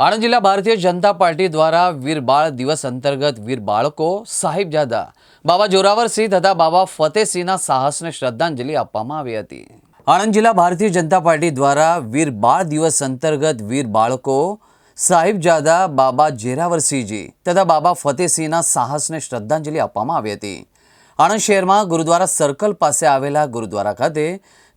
આણંદ જિલ્લા ભારતીય જનતા પાર્ટી દ્વારા વીર બાળ દિવસ અંતર્ગત વીર બાળકો સાહિબજાદા બાબા જોરાવરસિંહ તથા બાબા ફતેહસિંહના સાહસને શ્રદ્ધાંજલિ આપવામાં આવી હતી. આણંદ જિલ્લા ભારતીય જનતા પાર્ટી દ્વારા વીર બાળ દિવસ અંતર્ગત વીર બાળકો સાહિબજાદા બાબા જેરાવરસિંહજી તથા બાબા ફતેહસિંહના સાહસને શ્રદ્ધાંજલિ આપવામાં આવી હતી. આણંદ શહેરમાં ગુરુદ્વારા સર્કલ પાસે આવેલા ગુરુદ્વારા ખાતે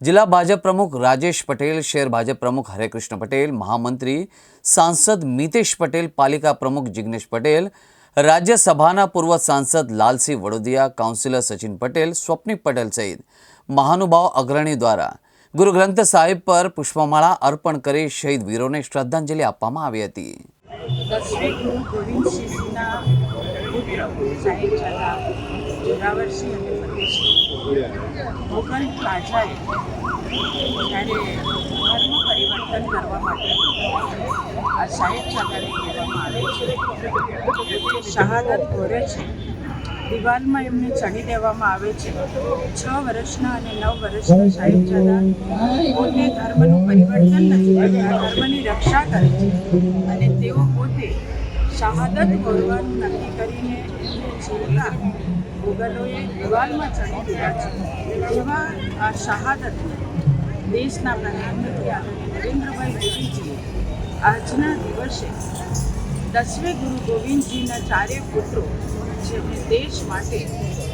જિલ્લા ભાજપ પ્રમુખ રાજેશ પટેલ, શહેર ભાજપ પ્રમુખ હરેકૃષ્ણ પટેલ, મહામંત્રી સાંસદ મિતેશ પટેલ, પાલિકા પ્રમુખ જિગ્નેશ પટેલ, રાજ્યસભાના પૂર્વ સાંસદ લાલસિંહ વડોદિયા, કાઉન્સિલર સચિન પટેલ સ્વપ્નિક પટેલ સહિત મહાનુભાવ અગ્રણી દ્વારા ગુરુ ગ્રંથ સાહિબ પર પુષ્પમાળા અર્પણ કરી શહીદ વીરોને શ્રદ્ધાંજલિ આપવામાં આવી હતી. જોરાવરસિંહ અને ફતેહસિંહ મોગલ રાજાએ જ્યારે ધર્મ પરિવર્તન કરવા માટે આ સાહેબજાદાને કહેવામાં આવે છે. શહાદત ભોરે છે. દિવાલમાં એમને ચડી દેવામાં આવે છે. છ વર્ષના અને નવ વર્ષના સાહેબજાદા પોતે ધર્મનું પરિવર્તન નથી ધર્મની રક્ષા કરે છે. અને તેઓ પોતે શહાદત ભરવાનું નક્કી કરીને જીવતા મુગલોએ દિવાલમાં ચડી દીધા છે. એવા આ શહાદત દેશના પ્રધાનમંત્રી આદરણીય નરેન્દ્રભાઈ મોદીજીએ આજના દિવસે દસમે ગુરુ ગોવિંદજીના ચારે પુત્રો જેમણે દેશ માટે,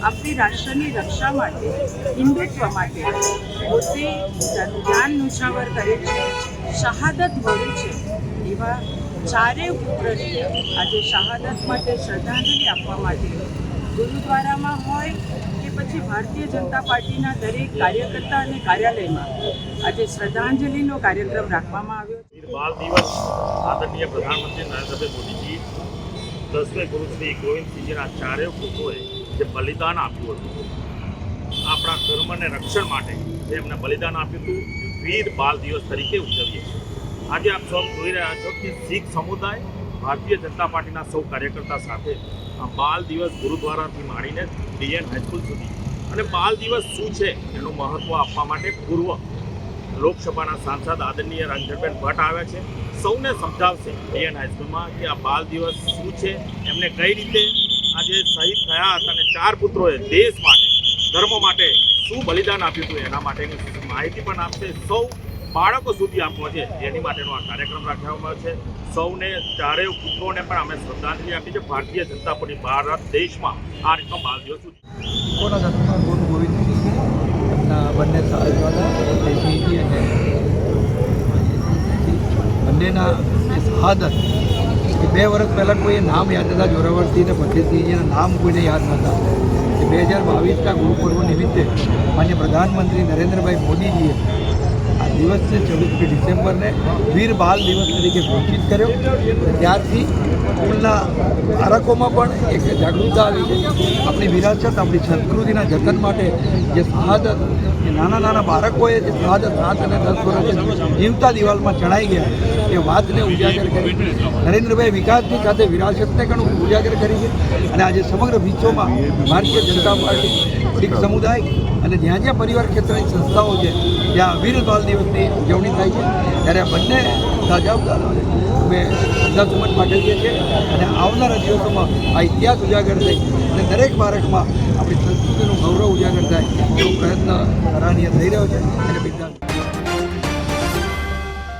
આપણી રાષ્ટ્રની રક્ષા માટે, હિન્દુત્વ માટે પોતે જ્ઞાન નુછાવર કરે છે, શહાદત મળે છે, એવા ચારેય પુત્રને આજે શહાદત માટે શ્રદ્ધાંજલિ આપવા માટે ગુરુદ્વારામાં હોય કે પછી ભારતીય જનતા પાર્ટીના દરેક કાર્યકર્તા અને કાર્યાલયમાં આજે શ્રદ્ધાંજલિનો કાર્યક્રમ રાખવામાં આવ્યો બાળ દિવસ આદરણીય પ્રધાનમંત્રી નરેન્દ્રભાઈ મોદીજી, દસમે ગુરુ શ્રી ગોવિંદસિંહજીના ચારેય પુત્રોએ જે બલિદાન આપ્યું હતું, આપણા ધર્મને રક્ષણ માટે જે એમને બલિદાન આપ્યું હતું, વીર બાળ દિવસ તરીકે ઉજવીએ છીએ. આજે આપ સૌ જોઈ રહ્યા છો કે શીખ સમુદાય ભારતીય જનતા પાર્ટીના સૌ કાર્યકર્તા સાથે આ બાલ દિવસ ગુરુદ્વારાથી માંડીને ડીએન હાઈસ્કૂલ સુધી. અને બાલ દિવસ શું છે એનું મહત્ત્વ આપવા માટે પૂર્વ લોકસભાના સાંસદ આદરણીય રંજનબેન ભટ્ટ આવ્યા છે. સૌને સમજાવશે ડીએન હાઈસ્કૂલમાં કે આ બાલ દિવસ શું છે, એમને કઈ રીતે આજે શહીદ થયા હતા અને ચાર પુત્રોએ દેશ માટે, ધર્મ માટે શું બલિદાન આપ્યું હતું એના માટેની માહિતી પણ આપશે સૌ બાળકો સુધી આપવો છે એની માટેનો આ કાર્યક્રમ રાખવામાં છે. સૌને, ચારેય પુત્રોને પણ અમે શ્રદ્ધાંજલિ આપી છે. ભારતીય જનતા પાર્ટી ભારત દેશમાં આ રીતનો ફતેહસિંહજી અને બંનેના શહાદત એ બે વર્ષ પહેલાં કોઈએ નામ યાદ હતા જોરાવરસિંહ અને ફતેહસિંહજીના નામ કોઈને યાદ નહોતા કે બે હજાર બાવીસના ગુરુપૂર્વ નિમિત્તે માન્ય પ્રધાનમંત્રી નરેન્દ્રભાઈ મોદીજીએ દિવસને છવ્વીસમી ડિસેમ્બરને વીર બાલ દિવસ તરીકે ઘોષિત કર્યો. ત્યારથી સ્કૂલના બાળકોમાં પણ એક જાગૃતતા આવી છે. આપણી વિરાસત, આપણી સંસ્કૃતિના જતન માટે જે શહાદત નાના નાના બાળકોએ જે શહાદત સાત અને દસ વર્ષે જીવતા દિવાલમાં ચડાઈ ગયા, એ વાતને ઉજાગર કરી નરેન્દ્રભાઈ વિકાસની સાથે વિરાસતને પણ ઉજાગર કરી છે. અને આજે સમગ્ર વિશ્વમાં ભારતીય જનતા પાર્ટી સમુદાય અને જ્યાં જ્યાં પરિવાર ક્ષેત્રની સંસ્થાઓ છે ત્યાં વીર બાલ દિવસની ઉજવણી થાય છે, ત્યારે બંને સાજાવદારોને અમે માટે પાઠવીએ છીએ અને આવનારા દિવસોમાં આ ઇતિહાસ ઉજાગર થઈ અને દરેક બાળકમાં આપણી સંસ્કૃતિનું ગૌરવ ઉજાગર થાય એવો પ્રયત્ન સરાહનીય થઈ રહ્યો છે. અને બિરદાવી